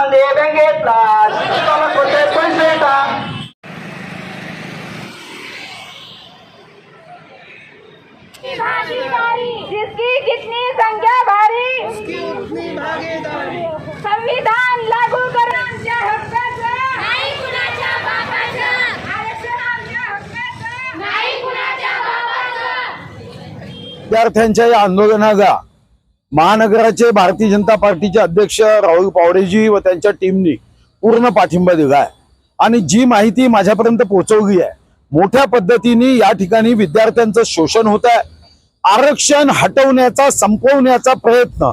मध्ये बँकेतला कोणते पैसे येतात जिसकी कितनी संख्या भारी संविधान लागू करा. विद्यार्थ्यांच्या या आंदोलनाचा महानगराचे भारतीय जनता पार्टीचे अध्यक्ष राहुल पावडेजी व त्यांच्या टीमनी पूर्ण पाठिंबा दिला आहे आणि जी माहिती माझ्यापर्यंत पोहोचवली आहे मोठ्या पद्धतीने या ठिकाणी विद्यार्थ्यांचं शोषण होत आहे आरक्षण हटवण्याचा संपवण्याचा प्रयत्न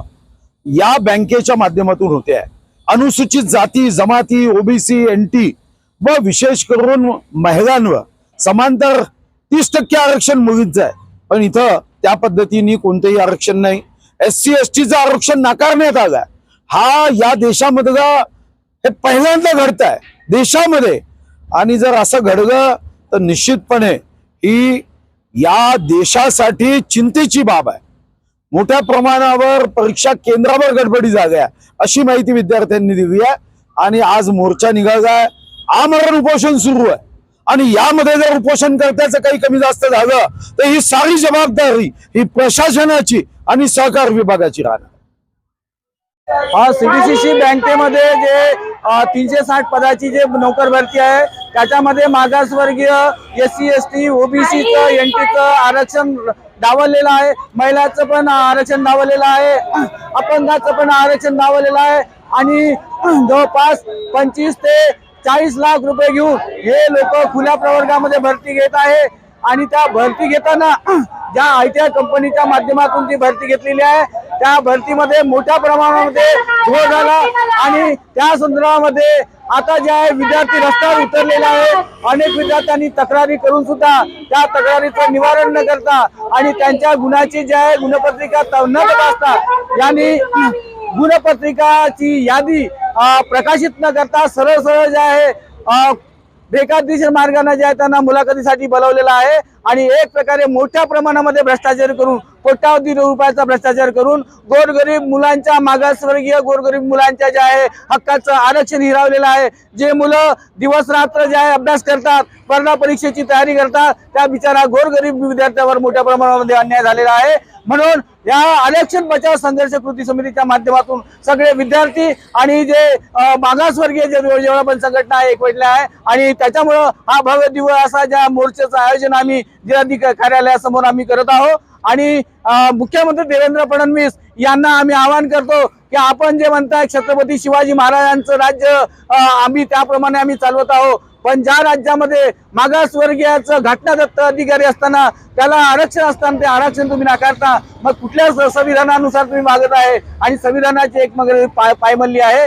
या बँकेच्या माध्यमातून होते आहे अनुसूचित जाती जमाती ओबीसी एन टी व विशेष करून महिलांवर समांतर तीस टक्के आरक्षण मुलींचं आहे. पण इथं त्या पद्धतीने कोणतंही आरक्षण नाही. एस सी एस टीचं आरक्षण नाकारण्यात आलं हा या देशामधला हे पहिल्यांदा घडत आहे देशामध्ये. आणि जर असं घडलं तर निश्चितपणे ही या देशासाठी चिंतेची बाब आहे. मोठ्या प्रमाणावर परीक्षा केंद्रावर गडबडी झाल्या अशी माहिती विद्यार्थ्यांनी दिली आहे. आणि आज मोर्चा निघाला आहे आमरण उपोषण सुरू आहे. आणि यामध्ये जर उपोषण करत्याचं काही कमी जास्त झालं तर ही सारी जबाबदारी ही प्रशासनाची आणि सहकार विभागाची राहणार. सीडीसीसी बँकेमध्ये जे तीनशे साठ पदाची जे नोकर भरती आहे त्याच्यामध्ये मागासवर्गीय एस सी एस टी ओबीसीचं एन टीचं आरक्षण डावललेलं आहे. महिलाचं पण आरक्षण डावललेलं आहे. अपंगाचं पण आरक्षण डावललेलं आहे. आणि जवळपास पंचवीस ते चाळीस लाख रुपये घेऊन हे लोक खुल्या प्रवर्गामध्ये भरती घेत आहे. आणि त्या भरती घेताना ज्या आय टी आय कंपनीच्या माध्यमातून ती भरती घेतलेली आहे त्या भरतीमध्ये मोठ्या प्रमाणामध्ये घोळ झाला आणि त्या संदर्भामध्ये आता जे आहे विद्यार्थी रस्त्यावर उतरलेले आहे अनेक विद्यार्थ्यांनी तक्रारी करून सुद्धा त्या तक्रारीचं निवारण न करता आणि त्यांच्या गुणाची जी आहे गुणपत्रिका त- न तपासता यांनी गुणपत्रिकाची यादी प्रकाशित न करता सरळ सरळ जे आहे बेकायदेशीर मार्गाने जे आहे त्यांना मुलाखतीसाठी बोलवलेलं आहे. आणि एक प्रकारे मोठ्या प्रमाणामध्ये भ्रष्टाचार करून कोट्यावधी रुपयाचा भ्रष्टाचार करून गोरगरीब मुलांच्या मागासवर्गीय गोरगरीब मुलांच्या जे आहे हक्काचं आरक्षण हिरावलेलं आहे. जे मुलं दिवस रात्र जे आहे अभ्यास करतात स्पर्धा परीक्षेची तयारी करतात त्या बिचारा गोरगरीब विद्यार्थ्यावर मोठ्या प्रमाणामध्ये अन्याय झालेला आहे. म्हणून या आरक्षण बचाव संघर्ष कृती समितीच्या माध्यमातून सगळे विद्यार्थी आणि जे मागासवर्गीय जे जेवढा पण संघटना आहे एकवटल्या आहे आणि त्याच्यामुळं हा भव्य दिवस असा ज्या मोर्चाचं आयोजन आम्ही जिल्हाधिकारी कार्यालयासमोर आम्ही करत आहोत. आणि मुख्यमंत्री देवेंद्र फडणवीस यांना आम्ही आवाहन करतो की आपण जे म्हणताय छत्रपती शिवाजी महाराजांचं राज्य आम्ही त्याप्रमाणे आम्ही चालवत आहोत. पण ज्या राज्यामध्ये मागासवर्गीयाचं घटनादत्त अधिकारी असताना त्याला आरक्षण असताना ते आरक्षण तुम्ही नाकारता मग कुठल्या संविधानानुसार तुम्ही मागत आहे? आणि संविधानाची एक मग पाय पायमल्ली आहे.